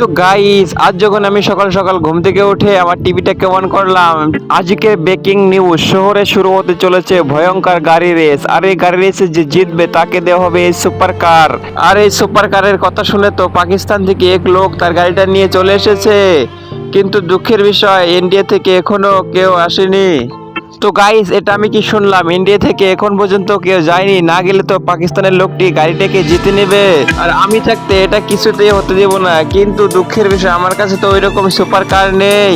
তো গাইস আজ যখন আমি সকাল সকাল ঘুম থেকে উঠে আমার টিভিটা কেমন করলাম? আজকে ব্রেকিং নিউজ শহরে শুরু হতে চলেছে ভয়ঙ্কর গাড়ি রেস আর এই গাড়ি রেসে যে জিতবে, তাকে দেওয়া হবে এই সুপার কার আর এই সুপার কারের কথা শুনে তো পাকিস্তান থেকে এক লোক তার গাড়িটা নিয়ে চলে এসেছে। কিন্তু দুঃখের বিষয় ইন্ডিয়া থেকে এখনও কেউ আসেনি। তো গাইস এটা আমি কি শুনলাম? ইন্ডিয়া থেকে এখন পর্যন্ত কেউ যায়নি না গেলে তো পাকিস্তানের লোকটি গাড়িটাকে জিতে নেবে। আর আমি থাকতে এটা কিছুতেই হতে দেব না কিন্তু দুঃখের বিষয় আমার কাছে তো ওই রকম সুপার কার নেই।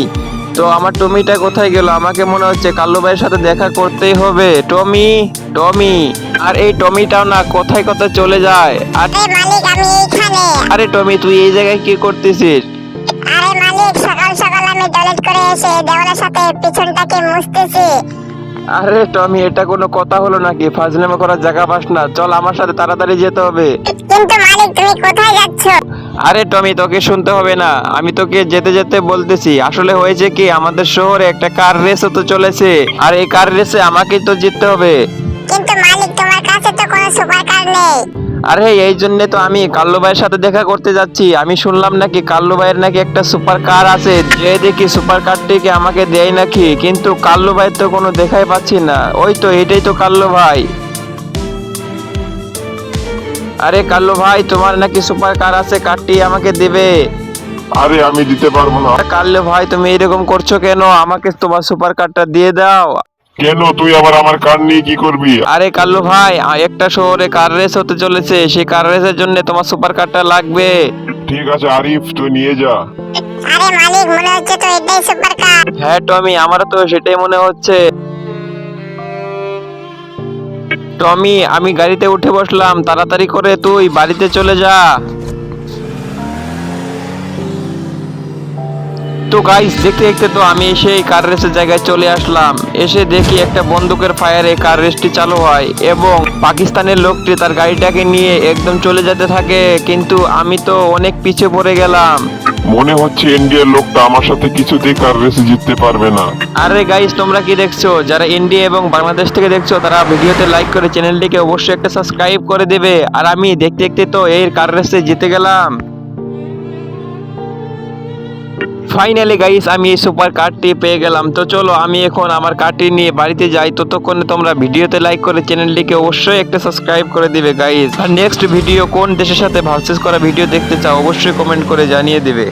তো আমার টমিটা কোথায় গেল? আমাকে মনে হচ্ছে কাল্লু ভাইয়ের সাথে দেখা করতেই হবে। টমি টমি আর এই টমিটাও না কোথায় কোথায় চলে যায়? আরে টমি তুই এই জায়গায় কি করতেছিস? এসে দেওয়ালের সাথে পিছনটাকে মুছতেছি। আরে টমি এটা কোনো কথা হলো নাকি? ফাজলামো করার জায়গা পাস না। চল আমার সাথে তাড়াতাড়ি যেতে হবে। কিন্তু মালিক তুমি কোথায় যাচ্ছ? আরে টমি তোকে শুনতে হবে না। আমি তোকে যেতে যেতে বলতেছি। আসলে হয়েছে কি আমাদের শহরে একটা কার রেস হতে চলেছে। আর এই কার রেসে আমাকেই তো জিততে হবে। কিন্তু মালিক তোমার কাছে তো কোনো সুপার কার নেই। আরে এই জন্য তো আমি কাল্লু ভাইয়ের সাথে দেখা করতে যাচ্ছি। আমি শুনলাম নাকি কাল্লু ভাইয়ের নাকি একটা সুপার কার আছে যে দেখি সুপার কারটিকে আমাকে দেয় নাকি কিন্তু কাল্লু ভাইয়ের তো কোনো দেখাই পাচ্ছি না। ওই তো এটাই তো কাল্লু ভাই। আরে কাল্লু ভাই তোমার নাকি সুপার কার আছে কারটি আমাকে দেবে। আরে আমি দিতে পারব না। কাল্লু ভাই তুমি এরকম করছ কেন? আমাকে তোমার সুপার কারটা দিয়ে দাও। কেন তুই আবার আমার কার নিয়ে কি করবি? আরে কাল্লু ভাই একটা শহরে কার রেস হতে চলেছে সেই কার রেসের জন্য তোমার সুপার কারটা লাগবে। ঠিক আছে আরিফ তুই নিয়ে যা। আরে মালিক মনে হচ্ছে তো এটাই সুপার কার হ্যাঁ টমি আমারও তো সেটাই মনে হচ্ছে। টমি আমি গাড়িতে উঠে বসলাম তাড়াতাড়ি করে তুই বাড়িতে চলে যা। তো গাইস দেখতে দেখতে তো আমি সেই কার রেসের জায়গায় চলে আসলাম। এসে দেখি একটা বন্দুকের ফায়ারে কার রেসটি চালু হয় এবং পাকিস্তানের লোকটি তার গাড়িটাকে নিয়ে একদম চলে যেতে থাকে। কিন্তু আমি তো অনেক পিছিয়ে পড়ে গেলাম। মনে হচ্ছে ইন্ডিয়ার লোকটা আমার সাথে কিছুতেই কার রেসে জিততে পারবে না। আরে গাইস তোমরা কি দেখছ? যারা ইন্ডিয়া এবং বাংলাদেশ থেকে দেখছ তারা ভিডিওতে লাইক করে চ্যানেলটিকে অবশ্যই একটা সাবস্ক্রাইব করে দেবে। আর আমি দেখতে দেখতে তো এই কার রেসে জিতে গেলাম। ফাইনালি গাইস আমি এই সুপার কার্ডটি পেয়ে গেলাম। তো চলো, আমি এখন আমার কার্ডটি নিয়ে বাড়িতে যাই। ততক্ষণে তোমরা ভিডিওতে লাইক করে চ্যানেলটিকে অবশ্যই একটা সাবস্ক্রাইব করে দিবে গাইস আর নেক্সট ভিডিও কোন দেশের সাথে ভার্সেস করা ভিডিও দেখতে চাও, অবশ্যই কমেন্ট করে জানিয়ে দিবে।